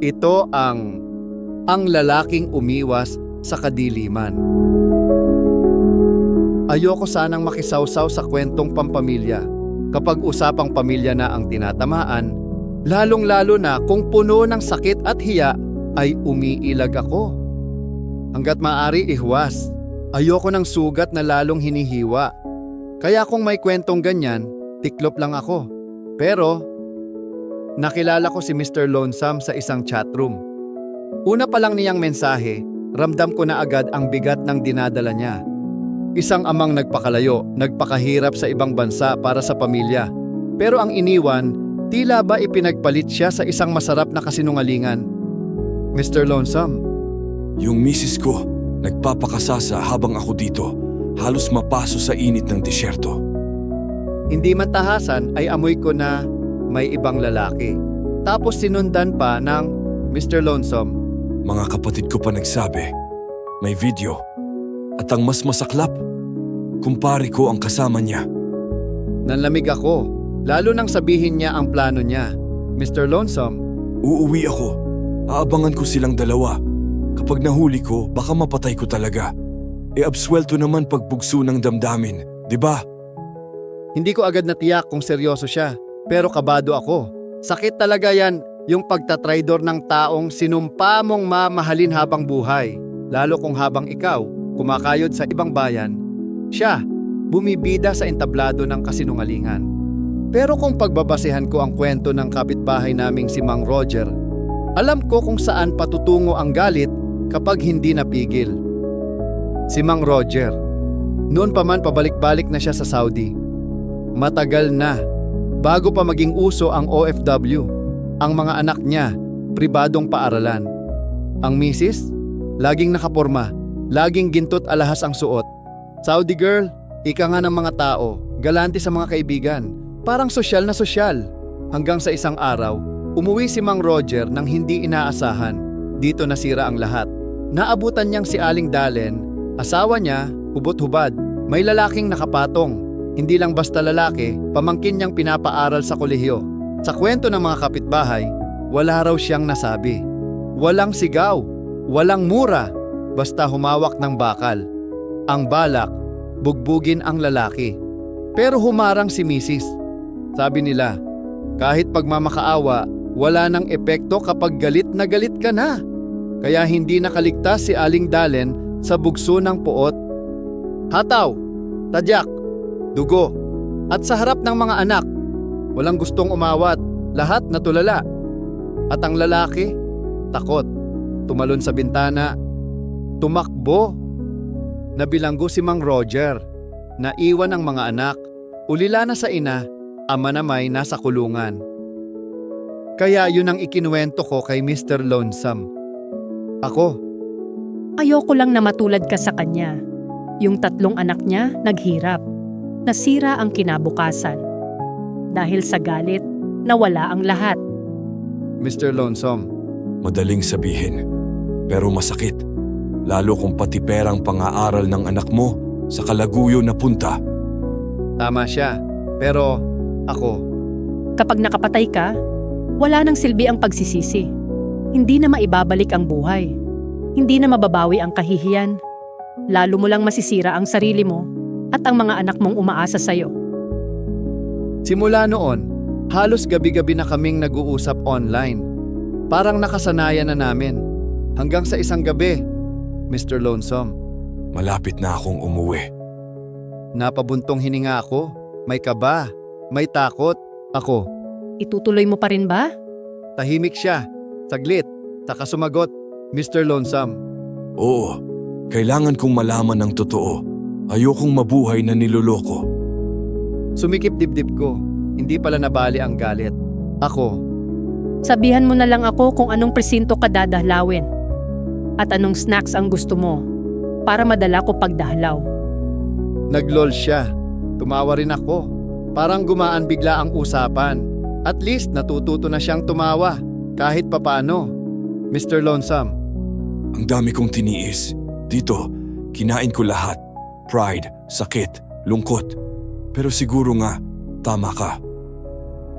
Ito ang ang lalaking umiwas sa kadiliman. Ayoko sanang makisawsaw sa kwentong pampamilya kapag usapang pamilya na ang tinatamaan, lalong-lalo na kung puno ng sakit at hiya ay umiilag ako. Hanggat maaari ihwas, ayoko ng sugat na lalong hinihiwa. Kaya kung may kwentong ganyan, tiklop lang ako. Pero, nakilala ko si Mr. Lonesome sa isang chatroom. Una pa lang niyang mensahe, ramdam ko na agad ang bigat ng dinadala niya. Isang amang nagpakalayo, nagpakahirap sa ibang bansa para sa pamilya. Pero ang iniwan, tila ba ipinagpalit siya sa isang masarap na kasinungalingan. Mr. Lonesome, Yung misis ko, nagpapakasasa habang ako dito. Halos mapaso sa init ng disyerto. hindi man tahasan ay amoy ko na may ibang lalaki. Tapos sinundan pa ng Mr. Lonesome. Mga kapatid ko pa nagsabi, may video. At ang mas masaklap, kumpare ko ang kasama niya. Nanlamig ako, lalo nang sabihin niya ang plano niya. Mr. Lonesome, Uuwi ako. Aabangan ko silang dalawa. Kapag nahuli ko, baka mapatay ko talaga. E abswelto naman pagbugso ng damdamin, di ba? hindi ko agad natiyak kung seryoso siya, pero kabado ako. Sakit talaga yan, yung pagtatraidor ng taong sinumpa mong mamahalin habang buhay. Lalo kung habang ikaw, kumakayod sa ibang bayan, siya, bumibida sa entablado ng kasinungalingan. Pero kung pagbabasehan ko ang kwento ng kapitbahay naming si Mang Roger, alam ko kung saan patutungo ang galit kapag hindi napigil. Si Mang Roger, noon pa man pabalik-balik na siya sa Saudi. Matagal na, bago pa maging uso ang OFW, ang mga anak niya, pribadong paaralan. Ang misis, laging nakaporma, laging gintot alahas ang suot. Saudi girl, ika nga ng mga tao, galante sa mga kaibigan, parang sosyal na sosyal. Hanggang sa isang araw, umuwi si Mang Roger nang hindi inaasahan. Dito nasira ang lahat. Naabutan niyang si Aling Dalen, asawa niya, hubot-hubad, may lalaking nakapatong. Hindi lang basta lalaki, pamangkin niyang pinapaaral sa kolehiyo. Sa kwento ng mga kapitbahay, wala raw siyang nasabi. Walang sigaw, walang mura, basta humawak ng bakal. Ang balak, bugbugin ang lalaki. Pero humarang si misis. Sabi nila, kahit pagmamakaawa, wala nang epekto kapag galit na galit ka na. Kaya hindi nakaligtas si Aling Dalen sa bugso ng puot. Hataw, tadyak, dugo, at sa harap ng mga anak, walang gustong umawat, lahat natulala. At ang lalaki, takot, tumalon sa bintana, tumakbo. Nabilanggo si Mang Roger, naiwan ang mga anak, ulila na sa ina, ama na may nasa kulungan. Kaya yun ang ikinuwento ko kay Mr. Lonesome. Ako, Ayoko lang na matulad ka sa kanya. Yung tatlong anak niya naghirap. Nasira ang kinabukasan. Dahil sa galit, nawala ang lahat. Mr. Lonesome, Madaling sabihin, pero masakit. Lalo kung pati perang pang-aaral ng anak mo sa kalaguyo na punta. tama siya. Pero ako, Kapag nakapatay ka, wala nang silbi ang pagsisisi. Hindi na maibabalik ang buhay. Hindi na mababawi ang kahihiyan. Lalo mo lang masisira ang sarili mo at ang mga anak mong umaasa sa'yo. simula noon, halos gabi-gabi na kaming nag-uusap online. Parang nakasanayan na namin. Hanggang sa isang gabi, Mr. Lonesome, Malapit na akong umuwi. napabuntong hininga ako. May kaba, may takot. Ako, Itutuloy mo pa rin ba? tahimik siya. Saglit, saka sumagot, Mr. Lonesome. Oo, kailangan kong malaman ng totoo. Ayokong mabuhay na niloloko. Sumikip dibdib ko. Hindi pala nabali ang galit. Ako, Sabihan mo na lang ako kung anong presinto ka dadahlawin. At anong snacks ang gusto mo para madala ko pagdahlaw. Naglol siya. Tumawa rin ako. Parang gumaan bigla ang usapan. At least natututo na siyang tumawa. Kahit papano. Mr. Lonesome, Ang dami kong tiniis. Dito, kinain ko lahat. Pride, sakit, lungkot. Pero siguro nga, tama ka.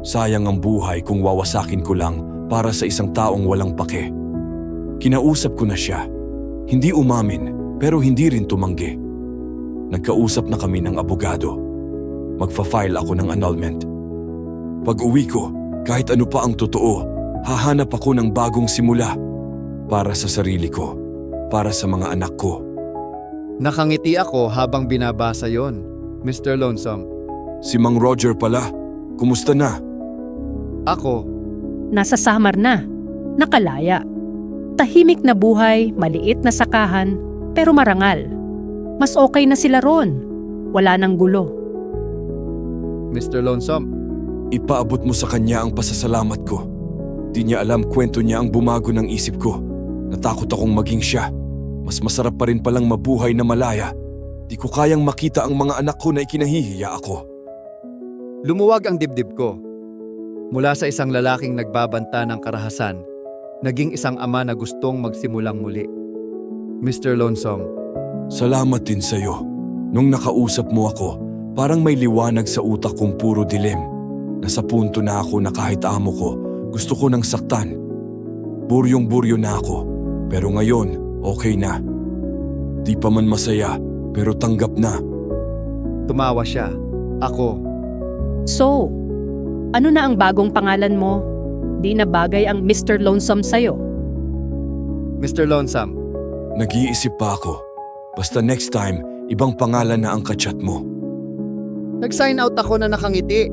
Sayang ang buhay kung wawasakin ko lang para sa isang taong walang pake. Kinausap ko na siya. Hindi umamin, pero hindi rin tumanggi. Nagkausap na kami ng abogado. Magfa-file ako ng annulment. Pag uwi ko, kahit ano pa ang totoo, hahanap ako ng bagong simula. Para sa sarili ko, para sa mga anak ko. Nakangiti ako habang binabasa yon. Mr. Lonesome, Si Mang Roger pala, kumusta na? ako, Nasa Samar na. Nakalaya. Tahimik na buhay, maliit na sakahan, pero marangal. Mas okay na sila ron. Wala nang gulo. Mr. Lonesome, Ipaabot mo sa kanya ang pasasalamat ko. Di niya alam kwento niya ang bumago ng isip ko. Natakot akong maging siya. Mas masarap pa rin palang mabuhay na malaya. Di ko kayang makita ang mga anak ko na ikinahihiya ako. lumuwag ang dibdib ko. Mula sa isang lalaking nagbabanta ng karahasan, naging isang ama na gustong magsimulang muli. Mr. Lonesome, Salamat din sa'yo. Nung nakausap mo ako, parang may liwanag sa utak kong puro dilim. Nasa punto na ako na kahit amo ko, gusto ko nang saktan. Buryong-buryo na ako, pero ngayon, okay na. Di pa man masaya, pero tanggap na. tumawa siya. Ako, So, ano na ang bagong pangalan mo? Di na bagay ang Mr. Lonesome sa'yo. Mr. Lonesome, Nag-iisip pa ako. Basta next time, ibang pangalan na ang kachat mo. nag-sign out ako na nakangiti.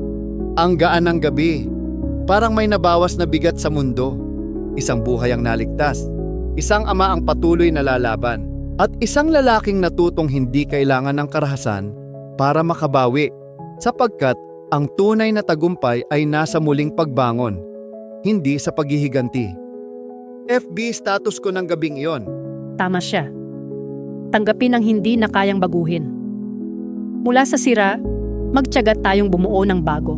Ang gaan ng gabi. Parang may nabawas na bigat sa mundo. Isang buhay ang naligtas. Isang ama ang patuloy na lalaban. At isang lalaking natutong hindi kailangan ng karahasan para makabawi. Sapagkat ang tunay na tagumpay ay nasa muling pagbangon, hindi sa paghihiganti. FB status ko ng gabing iyon. Tama siya. Tanggapin ang hindi na kayang baguhin. Mula sa sira, magtyaga tayong bumuo ng bago.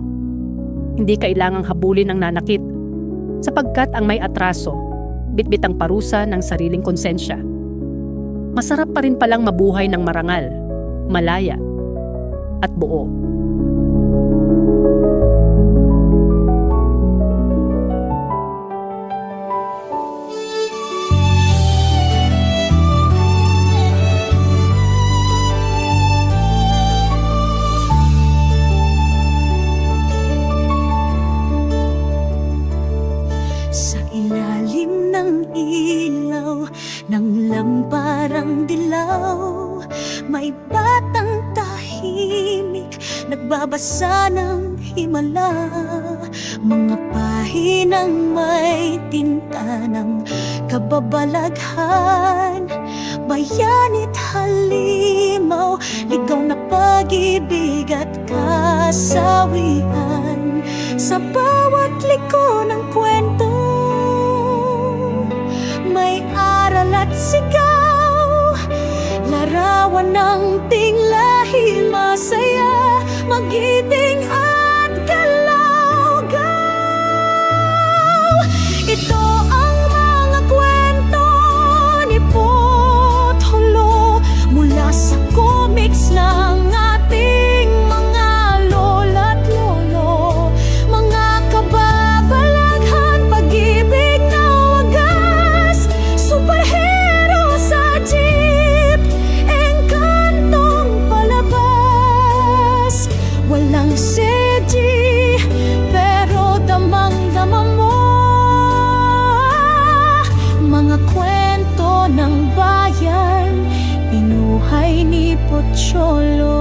Hindi kailangang habulin ang nanakit, sapagkat ang may atraso, bitbit ang parusa ng sariling konsensya. Masarap pa rin palang mabuhay ng marangal, malaya, at buo. Ilaw ng lamparang dilaw. May batang tahimik nagbabasa ng himala. Mga pahinang may tinta ng kababalaghan. Bayanit halimaw, ligaw na pag-ibig at kasawian. Sa bawat liko ng kwento ng tinglahi masaya pinuhay ni Pocholo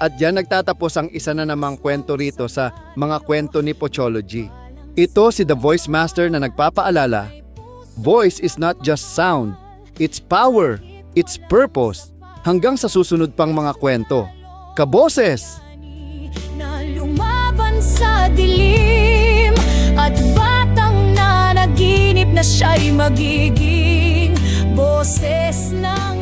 At diyan nagtatapos ang isa na namang kwento rito sa mga kwento ni Pochology. Ito si The Voice Master na nagpapaalala, Voice is not just sound, it's power, it's purpose. Hanggang sa susunod pang mga kwento. Kaboses! Lumaban sa dilim Panaginip na siya'y magiging boses ng